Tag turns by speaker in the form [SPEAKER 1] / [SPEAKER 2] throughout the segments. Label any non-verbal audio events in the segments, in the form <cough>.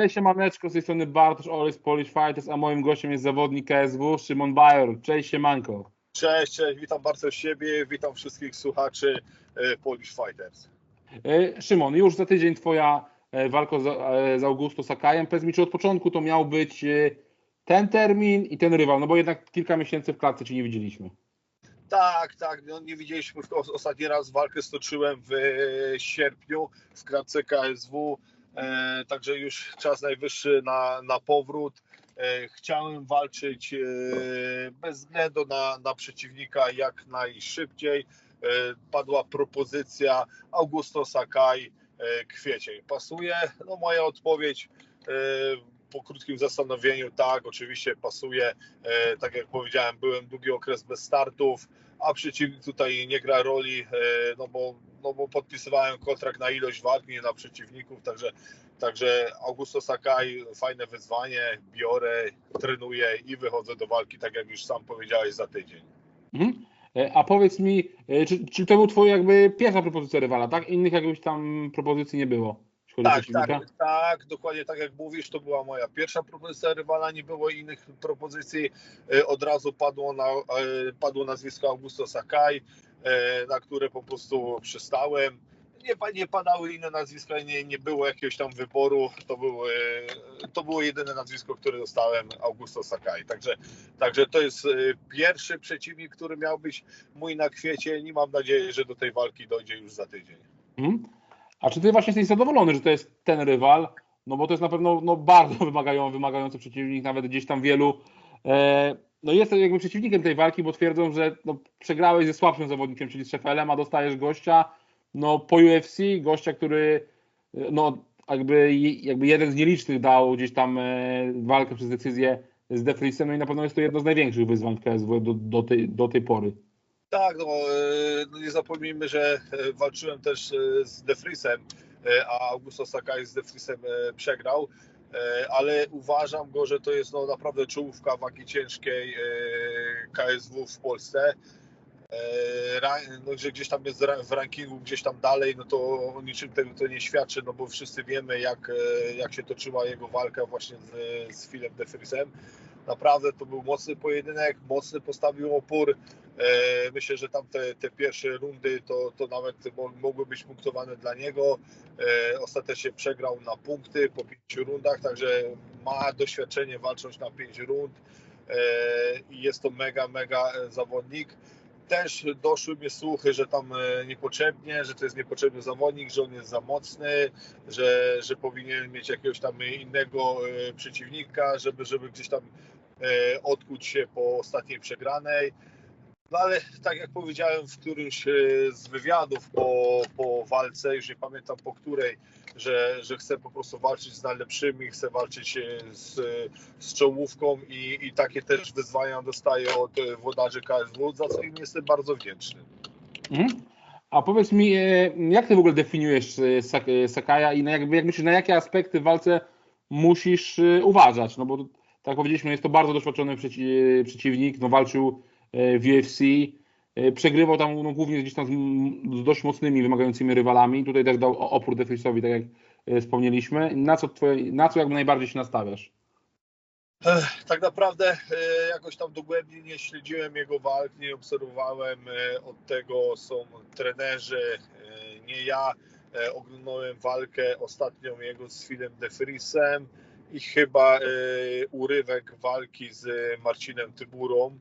[SPEAKER 1] Cześć, siemaneczko, z tej strony Bartosz Olys, Polish Fighters, a moim gościem jest zawodnik KSW, Szymon Bajor. Cześć, siemanko.
[SPEAKER 2] Cześć, cześć, witam bardzo siebie, witam wszystkich słuchaczy e, Polish Fighters.
[SPEAKER 1] E, Szymon, już za tydzień twoja e, walka z, Augusto Sakajem. Powiedz mi, czy od początku to miał być ten termin i ten rywal, no bo jednak kilka miesięcy w klatce ci nie widzieliśmy.
[SPEAKER 2] Tak, tak, no nie widzieliśmy, ostatni raz walkę stoczyłem w sierpniu w klatce KSW, także już czas najwyższy na, na powrót. E, chciałem walczyć e, bez względu na, na przeciwnika jak najszybciej. Padła propozycja Augusto Sakai kwiecień. Pasuje? No moja odpowiedź po krótkim zastanowieniu, tak, oczywiście pasuje. Tak jak powiedziałem, byłem długi okres bez startów, a przeciwnik tutaj nie gra roli, no bo no bo podpisywałem kontrakt na ilość walk, nie na przeciwników, także, także Augusto Sakai, fajne wyzwanie, biorę, trenuję i wychodzę do walki, tak jak już sam powiedziałeś, za tydzień.
[SPEAKER 1] Mhm. E, a powiedz mi, e, czy, czy to był twoja jakby pierwsza propozycja rywala, tak? Innych jakbyś tam propozycji nie było?
[SPEAKER 2] Tak, tak, tak, dokładnie tak jak mówisz, to była moja pierwsza propozycja rywala, nie było innych propozycji, e, od razu padło, na, padło nazwisko Augusto Sakai, na które po prostu przystałem. Nie, nie padały inne nazwiska, nie, nie było jakiegoś tam wyboru. To było, to było jedyne nazwisko, które dostałem, Augusto Sakai. Także, także to jest e, pierwszy przeciwnik, który miał być mój na kwiecie i mam nadzieję, że do tej walki dojdzie już za tydzień. Hmm.
[SPEAKER 1] A czy ty właśnie jesteś zadowolony, że to jest ten rywal? No bo to jest na pewno no, bardzo <laughs> wymagają, wymagający przeciwnik, nawet gdzieś tam wielu e, no jest jakby przeciwnikiem tej walki, bo twierdzą, że no, przegrałeś ze słabszym zawodnikiem, czyli z Szefelem, a dostajesz gościa no, po UFC, gościa, który no, jakby, jakby jeden z nielicznych dał gdzieś tam e, walkę przez decyzję z Defrisem, no i na pewno jest to jedno z największych wyzwań KSW do, do, tej, do tej pory.
[SPEAKER 2] Tak, no, e, no nie zapomnijmy, że e, walczyłem też e, z Defrisem, a Augusto Sakai z Defrisem przegrał. E, ale uważam go, że to jest no, naprawdę czołówka wagi ciężkiej e, KSW w Polsce. E, no, że gdzieś tam jest w rankingu gdzieś tam dalej, no to o niczym tego to nie świadczy, no bo wszyscy wiemy jak, jak się toczyła jego walka właśnie z, z Filem Defrisem. Naprawdę to był mocny pojedynek, mocny postawił opór. E, myślę, że tam te, te pierwsze rundy to, to nawet mogły być punktowane dla niego. E, ostatecznie przegrał na punkty po pięciu rundach, także ma doświadczenie walcząc na pięć rund e, i jest to mega, mega zawodnik też doszły mnie słuchy, że tam niepotrzebnie, że to jest niepotrzebny zawodnik, że on jest za mocny, że, że powinien mieć jakiegoś tam innego przeciwnika, żeby, żeby gdzieś tam odkuć się po ostatniej przegranej. No ale tak jak powiedziałem w którymś e, z wywiadów po, po walce, już nie pamiętam po której, że, że chcę po prostu walczyć z najlepszymi, chcę walczyć e, z, z czołówką i, i takie też wyzwania dostaję od e, włodarzy KSW, za co im jestem bardzo wdzięczny.
[SPEAKER 1] Mhm. A powiedz mi, jak ty w ogóle definiujesz Sakaja i na, jak, jak myślisz, na jakie aspekty w walce musisz uważać? No bo tak powiedzieliśmy, jest to bardzo doświadczony przeci przeciwnik, no walczył w UFC. E, przegrywał tam no, głównie gdzieś tam z, z, dość mocnymi, wymagającymi rywalami. Tutaj też dał opór Defrisowi, tak jak e, wspomnieliśmy. Na co, twoje, na co jakby najbardziej się nastawiasz?
[SPEAKER 2] Tak naprawdę jakoś tam dogłębnie nie śledziłem jego walk, nie obserwowałem. Od tego są trenerzy, nie ja. Oglądałem walkę ostatnią jego z Filem Defrisem i chyba urywek walki z Marcinem Tyburą.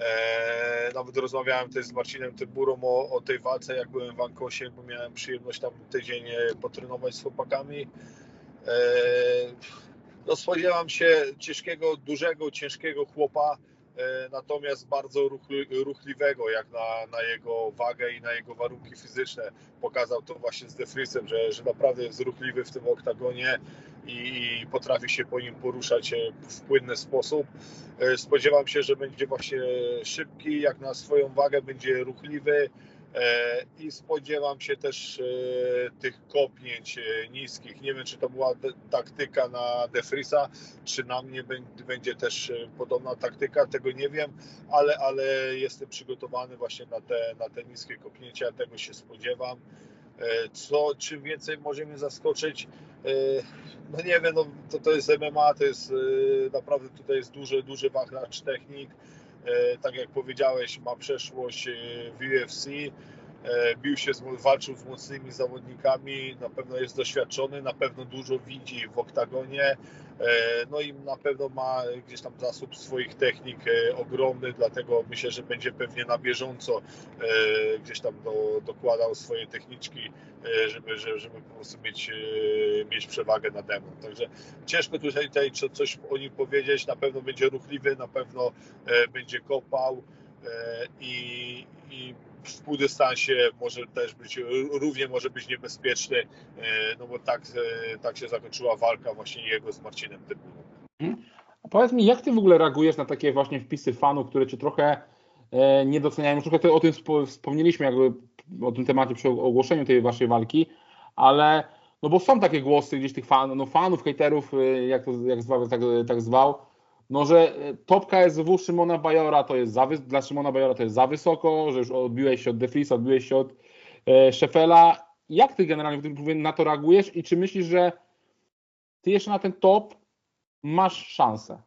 [SPEAKER 2] E, nawet rozmawiałem też z Marcinem Tyburą o, o, tej walce, jak byłem w Ankosie, bo miałem przyjemność tam tydzień e, potrenować z chłopakami. E, no spodziewam się ciężkiego, dużego, ciężkiego chłopa, natomiast bardzo ruchliwego jak na, na jego wagę i na jego warunki fizyczne. Pokazał to właśnie z Defrysem, że, że naprawdę jest ruchliwy w tym oktagonie i potrafi się po nim poruszać e, w płynny sposób. E, spodziewam się, że będzie właśnie szybki, jak na swoją wagę będzie ruchliwy, E, i spodziewam się też e, tych kopnięć e, niskich. Nie wiem, czy to była taktyka na Defrisa, czy na mnie będzie też podobna taktyka, tego nie wiem, ale, ale jestem przygotowany właśnie na te, na te niskie kopnięcia, tego się spodziewam. Co, czym więcej może mnie zaskoczyć, no nie wiem, no, to, to jest MMA, to jest naprawdę tutaj jest duży, duży wachlarz technik. Tak jak powiedziałeś, ma przeszłość w UFC E, bił się, walczył z mocnymi zawodnikami, na pewno jest doświadczony, na pewno dużo widzi w oktagonie, e, no i na pewno ma gdzieś tam zasób swoich technik e, ogromny, dlatego myślę, że będzie pewnie na bieżąco gdzieś tam do, dokładał swoje techniczki, żeby, żeby po prostu mieć, mieć przewagę nad demon. Także ciężko tutaj, tutaj coś o nim powiedzieć, na pewno będzie ruchliwy, na pewno będzie kopał i, i w półdystansie może też być, równie może być niebezpieczny, e, no bo tak, e, tak się zakończyła walka właśnie jego z Marcinem.
[SPEAKER 1] Hmm. A powiedz mi, jak ty w ogóle reagujesz na takie właśnie wpisy fanów, które cię trochę e, nie doceniają? Trochę o tym wspomnieliśmy jakby o tym temacie przy ogłoszeniu tej waszej walki, ale no bo są takie głosy gdzieś tych fan, no fanów, hejterów, jak to jak zwał, tak, tak zwał, no, że e, top KSW Szymona Bajora to jest za, dla Szymona Bajora to jest za wysoko, że już odbiłeś się od Defrisa, odbiłeś się od e, Szefela. Jak ty generalnie na to reagujesz i czy myślisz, że ty jeszcze na ten top masz szansę?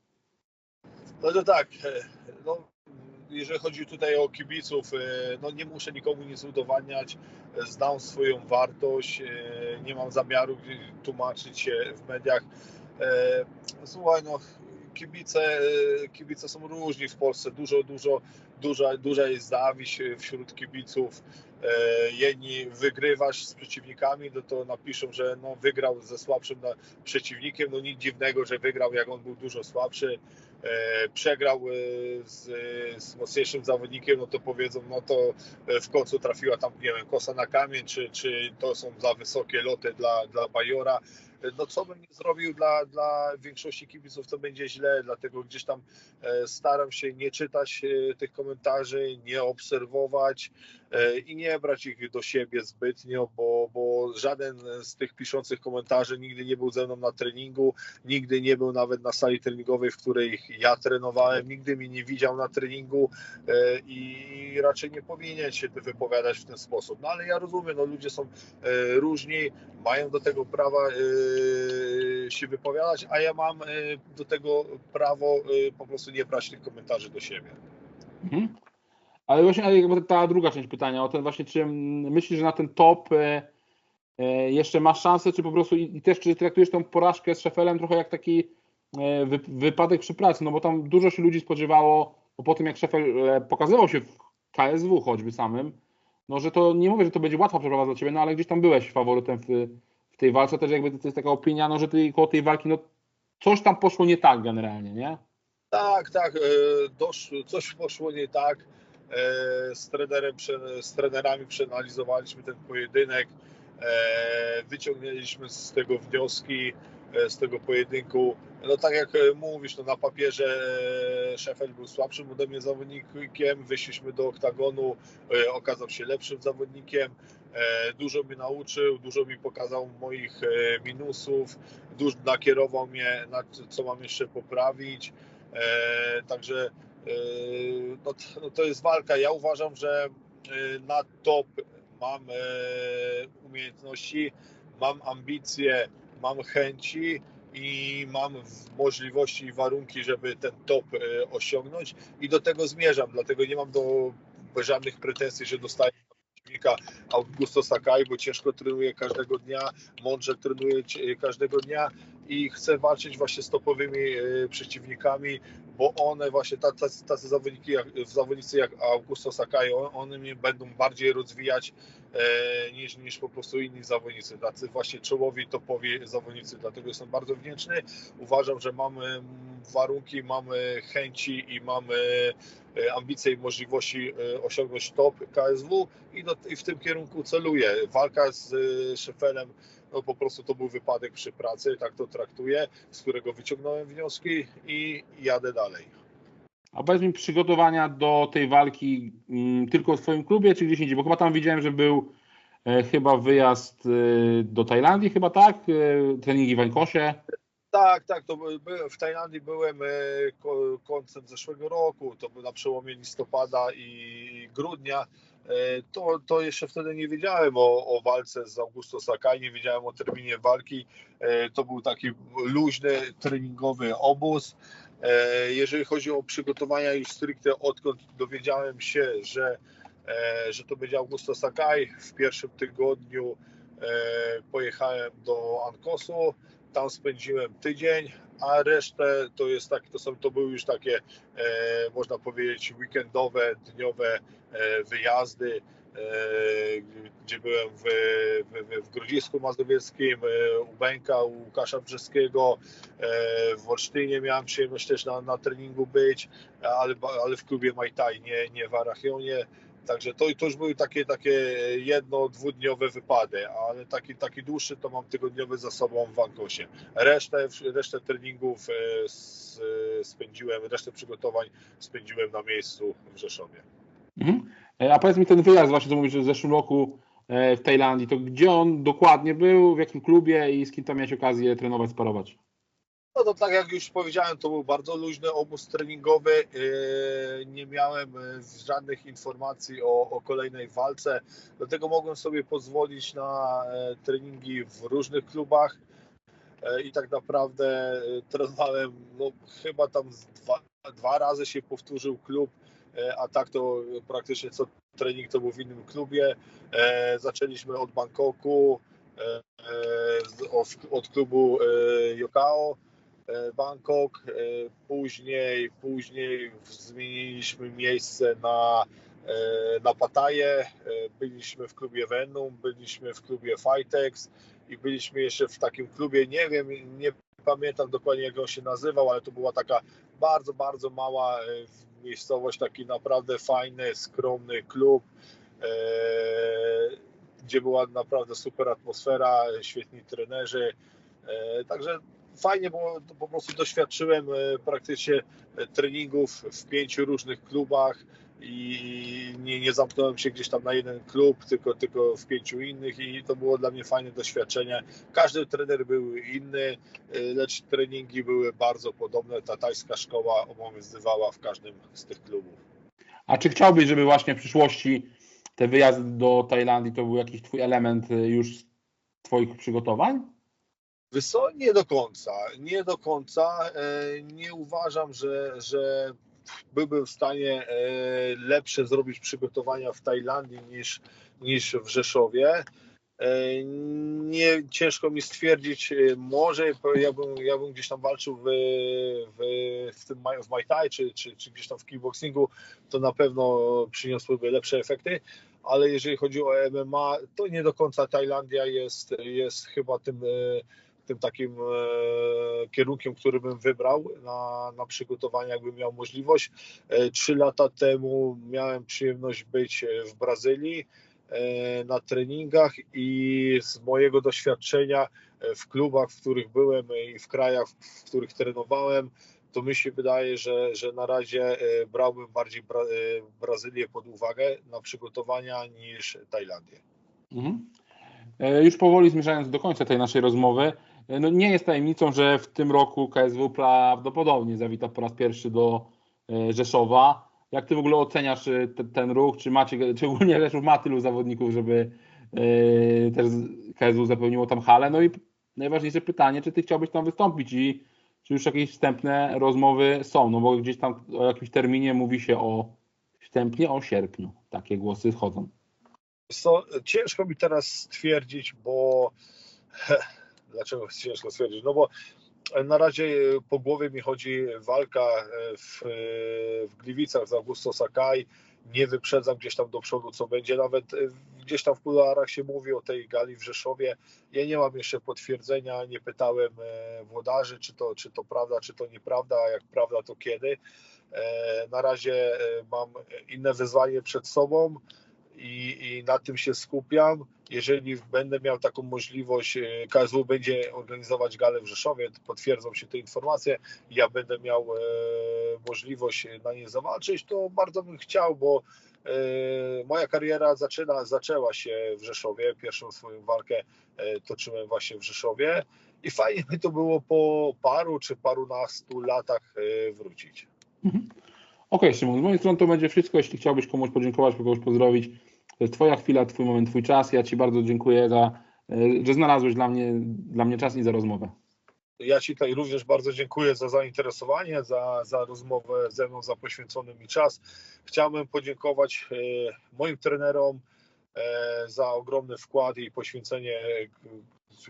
[SPEAKER 2] No to tak, e, no, jeżeli chodzi tutaj o kibiców, e, no nie muszę nikomu nic udowadniać, znam swoją wartość, nie mam zamiaru tłumaczyć się w mediach. Słuchaj, no kibice, e, kibice są różni w Polsce. Dużo, dużo, duża, duża jest zawiść wśród kibiców. E, jedni wygrywasz z przeciwnikami, no to napiszą, że no wygrał ze słabszym przeciwnikiem. No nic dziwnego, że wygrał, jak on był dużo słabszy. E, przegrał z, z mocniejszym zawodnikiem, no to powiedzą, no to w końcu trafiła tam, nie wiem, kosa na kamień, czy, czy to są za wysokie loty dla, dla Bajora no co bym nie zrobił dla, dla większości kibiców, to będzie źle, dlatego gdzieś tam e, staram się nie czytać e, tych komentarzy, nie obserwować i nie brać ich do siebie zbytnio, bo, bo żaden z tych piszących komentarzy nigdy nie był ze mną na treningu, nigdy nie był nawet na sali treningowej, w której ja trenowałem, nigdy mnie nie widział na treningu i raczej nie powinien się wypowiadać w ten sposób. No ale ja rozumiem, no ludzie są różni, mają do tego prawa się wypowiadać, a ja mam do tego prawo po prostu nie brać tych komentarzy do siebie.
[SPEAKER 1] Mhm. Ale właśnie ta druga część pytania, o ten właśnie, czy myślisz, że na ten top jeszcze masz szansę, czy po prostu i też czy traktujesz tą porażkę z Szefelem trochę jak taki wypadek przy pracy, no bo tam dużo się ludzi spodziewało, bo po tym jak Szefel e, pokazywał się w KSW choćby samym, no że to nie mówię, że to będzie łatwa przeprawa dla Ciebie, no ale gdzieś tam byłeś faworytem w, tej walce też jakby to jest taka opinia, no, że ty, koło tej walki no, coś tam poszło nie tak generalnie, nie?
[SPEAKER 2] Tak, tak, e, dosz, coś poszło nie tak. E, z, trenerem, z trenerami przeanalizowaliśmy ten pojedynek, e, wyciągnęliśmy z tego wnioski, z tego pojedynku. No tak jak mówisz, no na papierze Szefel był słabszym ode mnie zawodnikiem, wyszliśmy do oktagonu, okazał się lepszym zawodnikiem. E, dużo mi nauczył, dużo mi pokazał moich e, minusów, dużo nakierował mnie, na co mam jeszcze poprawić. E, także no, no to jest walka. Ja uważam, że na top mam umiejętności, mam ambicje, mam chęci i mam możliwości i warunki, żeby ten top osiągnąć i do tego zmierzam. Dlatego nie mam do żadnych pretensji, że dostaję przeciwnika Augusto Sakai, bo ciężko trenuje każdego dnia, mądrze trenuje każdego dnia i chce walczyć właśnie z topowymi e, przeciwnikami, bo one właśnie, tacy, tacy zawodniki jak, zawodnicy jak Augusto Sakai, one mnie będą bardziej rozwijać e, niż, niż po prostu inni zawodnicy, tacy właśnie czołowi, topowi zawodnicy, dlatego jestem bardzo wdzięczny. Uważam, że mamy warunki, mamy chęci i mamy e, ambicje i możliwości e, osiągnąć top KSW i, do, i w tym kierunku celuję. Walka z e, Szefelem no po prostu to był wypadek przy pracy, tak to traktuję, z którego wyciągnąłem wnioski i jadę dalej.
[SPEAKER 1] A powiedz mi przygotowania do tej walki mm, tylko w Twoim klubie, czy gdzieś indziej? Bo chyba tam widziałem, że był e, chyba wyjazd e, do Tajlandii, chyba tak? E, treningi w Ankosie.
[SPEAKER 2] Tak, tak, to w Tajlandii byłem końcem zeszłego roku, to był na przełomie listopada i grudnia to, to jeszcze wtedy nie wiedziałem o, o walce z Augusto Sakai, nie wiedziałem o terminie walki. To był taki luźny, treningowy obóz. Jeżeli chodzi o przygotowania już stricte odkąd dowiedziałem się, że, że to będzie Augusto Sakai, w pierwszym tygodniu pojechałem do Ankosu, tam spędziłem tydzień, a resztę to jest tak, to są, to były już takie, e, można powiedzieć, weekendowe, dniowe e, wyjazdy, e, gdzie byłem w, w, w Grodzisku Mazowieckim, e, u Bęka, u Łukasza Brzeskiego, e, w Olsztynie miałem przyjemność też na, na treningu być, ale, ale w klubie Majtaj, nie, nie w Arachionie. Także to, to już były takie, takie jedno, dwudniowe wypady, ale taki, taki dłuższy to mam tygodniowy za sobą w Ankosie. Resztę, resztę treningów e, spędziłem, resztę przygotowań spędziłem na miejscu w Rzeszowie.
[SPEAKER 1] Mhm. E, a powiedz mi ten wyjazd właśnie, to mówisz, w zeszłym roku e, w Tajlandii, to gdzie on dokładnie był, w jakim klubie i z kim tam miałeś okazję trenować, sparować?
[SPEAKER 2] No to tak jak już powiedziałem, to był bardzo luźny obóz treningowy. Yy, nie miałem yy, żadnych informacji o, o kolejnej walce, dlatego mogłem sobie pozwolić na yy, treningi w różnych klubach i tak naprawdę trenowałem, no chyba tam dwa, dwa razy się powtórzył klub, a tak to praktycznie co trening to był w innym klubie. Zaczęliśmy od Bangkoku, od klubu Yokao Bangkok, e, później, później zmieniliśmy miejsce na, e, na Pattaję, byliśmy w klubie Venom, byliśmy w klubie Fightex i byliśmy jeszcze w takim klubie, nie wiem, nie pamiętam dokładnie jak on się nazywał, ale to była taka bardzo, bardzo mała miejscowość, taki naprawdę fajny, skromny klub, gdzie była naprawdę super atmosfera, świetni trenerzy, także fajnie, bo po prostu doświadczyłem e, praktycznie treningów w pięciu różnych klubach i nie, nie zamknąłem się gdzieś tam na jeden klub, tylko, tylko w pięciu innych i to było dla mnie fajne doświadczenie. Każdy trener był inny, e, lecz treningi były bardzo podobne. Ta tajska szkoła obowiązywała w każdym z tych klubów.
[SPEAKER 1] A czy chciałbyś, żeby właśnie w przyszłości te wyjazdy do Tajlandii to był jakiś twój element e, już twoich przygotowań?
[SPEAKER 2] Wyso, nie do końca. Nie do końca. E, nie uważam, że, że byłbym w stanie e, lepsze zrobić przygotowania w Tajlandii niż, niż w Rzeszowie. E, nie ciężko mi stwierdzić, może ja bym, ja bym gdzieś tam walczył w, w, w, tym, w Muay Thai czy, czy, czy gdzieś tam w kickboxingu, to na pewno przyniosłyby lepsze efekty, ale jeżeli chodzi o MMA, to nie do końca Tajlandia jest, jest chyba tym tym takim e, kierunkiem, który bym wybrał na, na przygotowanie, jakbym miał możliwość. E, trzy lata temu miałem przyjemność być w Brazylii e, na treningach i z mojego doświadczenia w klubach, w których byłem i w krajach, w których trenowałem, to mi się wydaje, że, że na razie brałbym bardziej Bra Brazylię pod uwagę na przygotowania niż Tajlandię. Mhm.
[SPEAKER 1] Już powoli zmierzając do końca tej naszej rozmowy, no nie jest tajemnicą, że w tym roku KSW prawdopodobnie zawita po raz pierwszy do e, Rzeszowa. Jak ty w ogóle oceniasz e, te, ten ruch? Czy macie, czy ogólnie Rzeszów ma tylu zawodników, żeby yy, też KSW zapełniło tam halę? No i najważniejsze pytanie, czy ty chciałbyś tam wystąpić i czy już jakieś wstępne rozmowy są? No bo gdzieś tam o jakimś terminie mówi się o wstępnie o sierpniu. Takie głosy chodzą.
[SPEAKER 2] So, ciężko mi teraz stwierdzić, bo Dlaczego <laughs> ciężko stwierdzić? No bo na razie po głowie mi chodzi walka w, w Gliwicach z Augusto Sakai. Nie wyprzedzam gdzieś tam do przodu, co będzie. Nawet gdzieś tam w kuluarach się mówi o tej gali w Rzeszowie. Ja nie mam jeszcze potwierdzenia, nie pytałem e, włodarzy, czy to, czy to prawda, czy to nieprawda, a jak prawda, to kiedy. E, na razie e, mam inne wyzwanie przed sobą i, i na tym się skupiam. Jeżeli będę miał taką możliwość, e, KSW będzie organizować galę w Rzeszowie, potwierdzą się te informacje, ja będę miał e, możliwość na nie zawalczyć, to bardzo bym chciał, bo e, moja kariera zaczyna, zaczęła się w Rzeszowie. Pierwszą swoją walkę e, toczyłem właśnie w Rzeszowie i fajnie by to było po paru czy parunastu latach e, wrócić.
[SPEAKER 1] Mhm. Okej, okay, Szymon, z mojej strony to będzie wszystko. Jeśli chciałbyś komuś podziękować, kogoś pozdrowić, to jest Twoja chwila, Twój moment, Twój czas. Ja Ci bardzo dziękuję za, że znalazłeś dla mnie, dla mnie czas i za rozmowę.
[SPEAKER 2] Ja Ci tutaj również bardzo dziękuję za zainteresowanie, za, za rozmowę ze mną, za poświęcony mi czas. Chciałbym podziękować moim trenerom za ogromny wkład i poświęcenie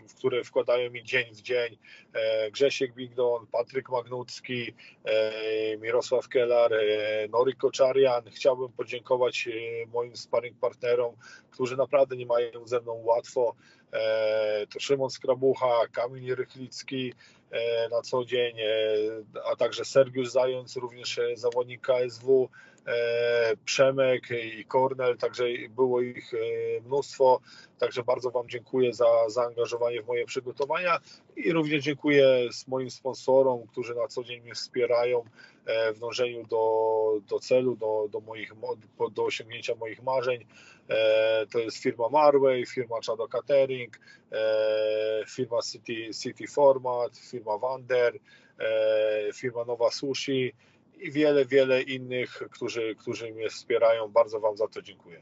[SPEAKER 2] w które wkładają mi dzień w dzień e, Grzesiek Bigdon, Patryk Magnucki, e, Mirosław Kelar, e, Nori Koczarian. Chciałbym podziękować moim sparring partnerom, którzy naprawdę nie mają ze mną łatwo. To Szymon Skrabucha, Kamil Rychlicki na co dzień, a także Sergiusz Zając, również zawodnik KSW, Przemek i Kornel, także było ich mnóstwo. Także bardzo Wam dziękuję za zaangażowanie w moje przygotowania i również dziękuję moim sponsorom, którzy na co dzień mnie wspierają e, w dążeniu do, do celu, do, do, moich, do osiągnięcia moich marzeń. E, to jest firma Marway, firma Chado Catering, e, firma City, City Format, firma Wander, firma Nowa Sushi i wiele, wiele innych, którzy, którzy mnie wspierają. Bardzo Wam za to dziękuję.